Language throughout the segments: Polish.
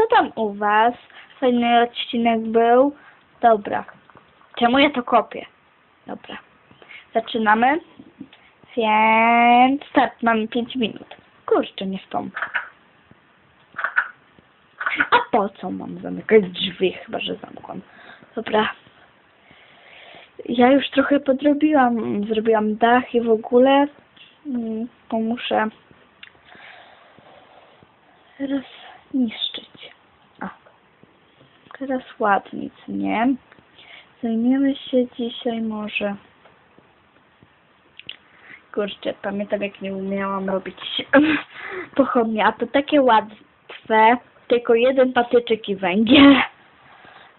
co tam u was? Fajny odcinek był. Dobra. Czemu ja to kopię? Dobra. Zaczynamy. Więc start, mamy 5 minut. Kurczę, nie stąd. A po co mam zamykać drzwi? Chyba, że zamkłam. Dobra. Ja już trochę podrobiłam. Zrobiłam dach i w ogóle. Mm, Bo teraz niszczyć. A. Teraz ładnie, co nie? Zajmiemy się dzisiaj może. Kurczę, pamiętam jak nie umiałam robić pochodnie, a to takie łatwe, tylko jeden patyczek i węgiel.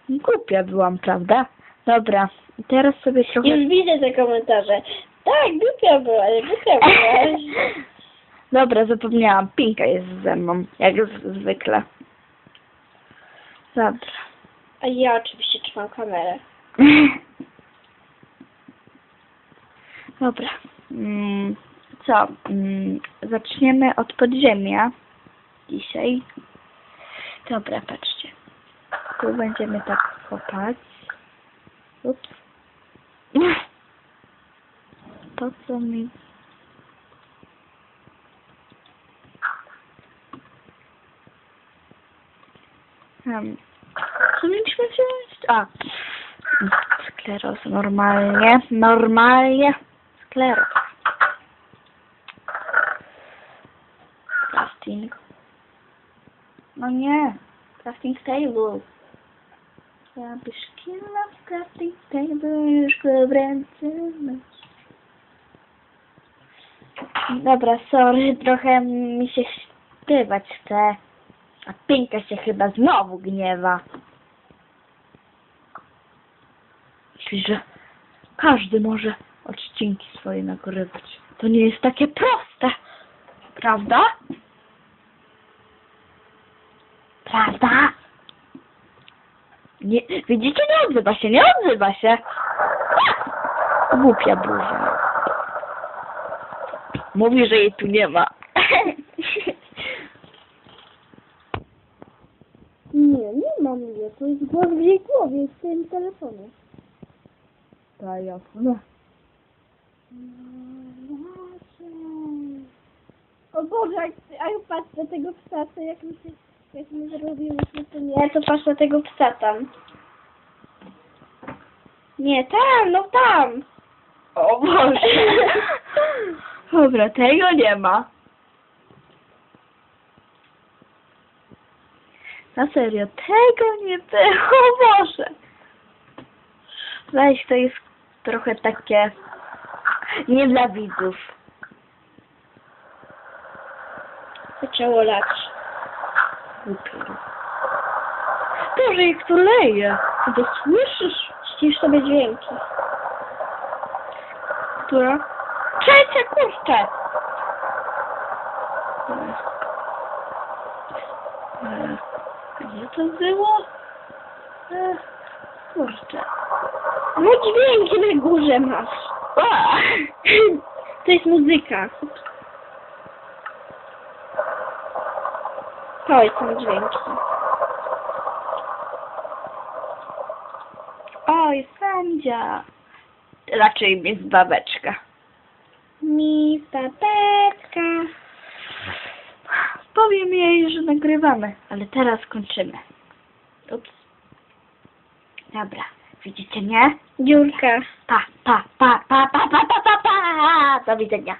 Głupia byłam, prawda? Dobra, teraz sobie trochę... Już widzę te komentarze. Tak, głupia była, ale głupia była. Dobra, zapomniałam. Pinka jest ze mną, jak zwykle. Dobra. A ja oczywiście trzymam kamerę. Dobra. Mm, co? Mm, zaczniemy od podziemia. Dzisiaj. Dobra, patrzcie. Tu będziemy tak kopać. Ups. Po co mi... Hmm. Co mieliśmy wziąć? A. Skleroz, normalnie. Normalnie. Skleroz. Crafting. No nie. Crafting table. Ja byś killa w crafting table już go w ręce. Dobra, sorry, trochę mi się śpiewać chce. A Pinka się chyba znowu gniewa. Myśli, że każdy może odcinki swoje nagrywać. To nie jest takie proste. Prawda? Prawda? Nie, widzicie, nie odzywa się, nie odzywa się. Głupia burza. Mówi, że jej tu nie ma. Nie, nie mam mnie. To jest głos w jej głowie, w tym telefonie. Tak, jasne. O Boże, jak, a ja patrz na tego psa, to jak my się, jak my zrobiłyśmy to nie, to patrz na tego psa tam. Nie, tam, no tam. O Boże. Dobra, tego nie ma. Na serio, tego nie było, o Boże. Weź, to jest trochę takie nie dla widzów. Zaczęło lać. Boże, jak to leje. Ty to słyszysz? Ścisz sobie dźwięki. Która? Trzecia, kurczę! Gdzie to było? E, Kurczę. No dźwięki na górze masz. To jest muzyka. To są dźwięki. Oj, sędzia. Raczej jest babeczka. Mi papeczka. Powiem jej, że nagrywamy, ale teraz kończymy. Ups. Dobra, widzicie mnie? Dziurka. Pa, pa, pa, pa, pa, pa, pa, pa, pa. Do widzenia.